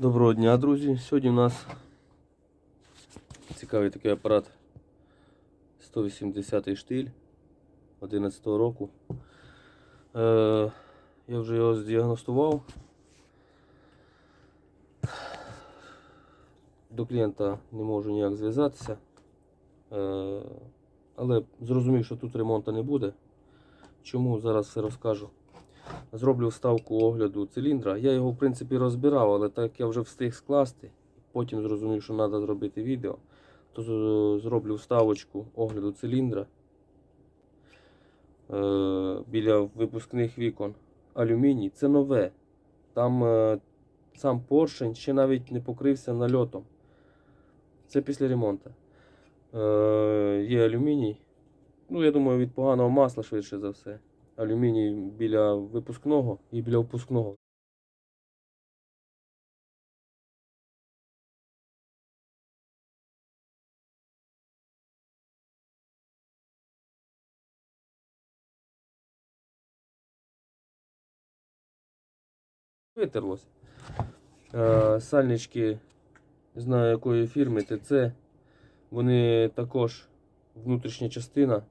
Доброго дня, друзі. Сьогодні у нас цікавий такий апарат 180 штиль 11 року. Е, я вже його здіагностував. До клієнта не можу ніяк зв'язатися. Е, але зрозумів, що тут ремонту не буде. Чому зараз все розкажу. Зроблю вставку огляду циліндра. Я його в принципі розбирав, але так як я вже встиг скласти, потім зрозумів, що треба зробити відео, то зроблю вставочку огляду циліндра е, біля випускних вікон. Алюміній це нове. Там е, сам поршень ще навіть не покрився нальотом. Це після ремонту. Е, є алюміній. Ну, я думаю, від поганого масла швидше за все алюміній біля випускного і біля впускного. Витерлося. Е, Сальнички, не знаю якої фірми, ТЦ. Вони також внутрішня частина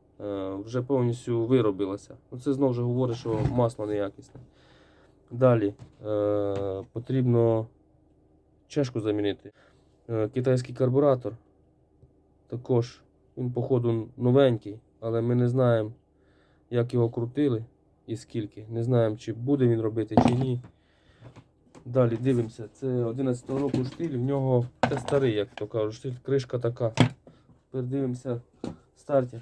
вже повністю виробилася. Ну, Це знову ж говорить, що масло неякісне. Далі е, потрібно чешку замінити. Е, китайський карбуратор. Також він, походу, новенький, але ми не знаємо, як його крутили і скільки. Не знаємо, чи буде він робити, чи ні. Далі дивимося. Це 11 року штиль, в нього це старий, як то кажуть, штиль, кришка така. Тепер дивимося стартер.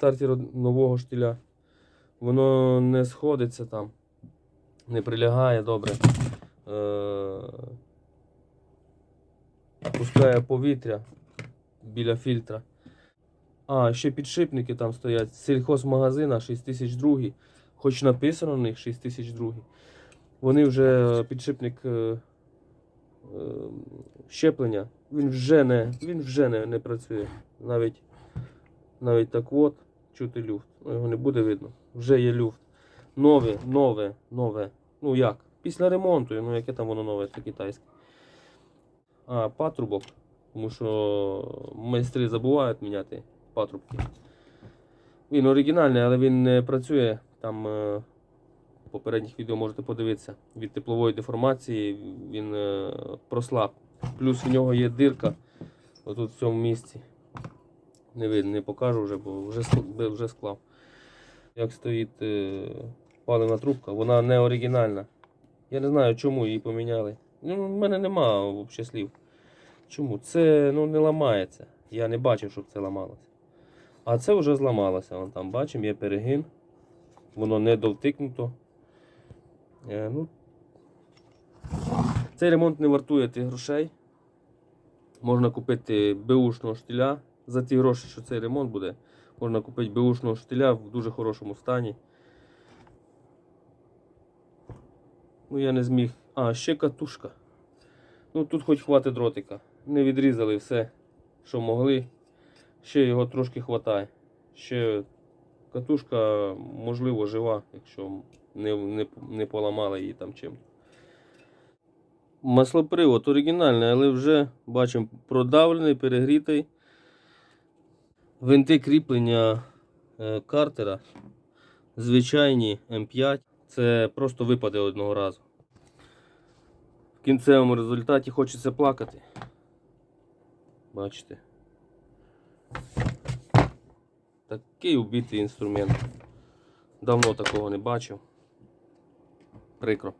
Стартер нового штиля. Воно не сходиться там, не прилягає добре. Е- пускає повітря біля фільтра. А, ще підшипники там стоять. Сільхозмагазина 6002. Хоч написано на них 6002. Вони вже підшипник е, е, щеплення. Він вже не, він вже не, не працює. Навіть, навіть так от чути люфт. Ну, його не буде видно. Вже є люфт. Нове, нове, нове. Ну як? Після ремонту, ну яке там воно нове, це китайське. А, патрубок. Тому що майстри забувають міняти патрубки. Він оригінальний, але він не працює. Там е, в попередніх відео можете подивитися. Від теплової деформації він е, прослаб. Плюс в нього є дирка отут в цьому місці. Не видно, не покажу вже, бо вже, вже склав. Як стоїть е, паливна трубка, вона не оригінальна. Я не знаю, чому її поміняли. Ну, в мене нема взагалі слів. Чому? Це ну, не ламається. Я не бачив, щоб це ламалося. А це вже зламалося. Вон там бачимо, є перегин. Воно не довтикнуто. Е, ну, цей ремонт не вартує тих грошей. Можна купити беушного штиля. За ті гроші, що цей ремонт буде, можна купити беушного штиля в дуже хорошому стані. Ну, я не зміг. А, ще катушка. Ну, тут хоч хватить дротика. Не відрізали все, що могли. Ще його трошки хватає. Ще катушка, можливо, жива, якщо не, не, не поламали її там чим. Маслопривод оригінальний, але вже бачимо продавлений, перегрітий. Винти кріплення е, картера. Звичайні М5. Це просто випаде одного разу. В кінцевому результаті хочеться плакати. Бачите. Такий убитий інструмент. Давно такого не бачив. Прикро.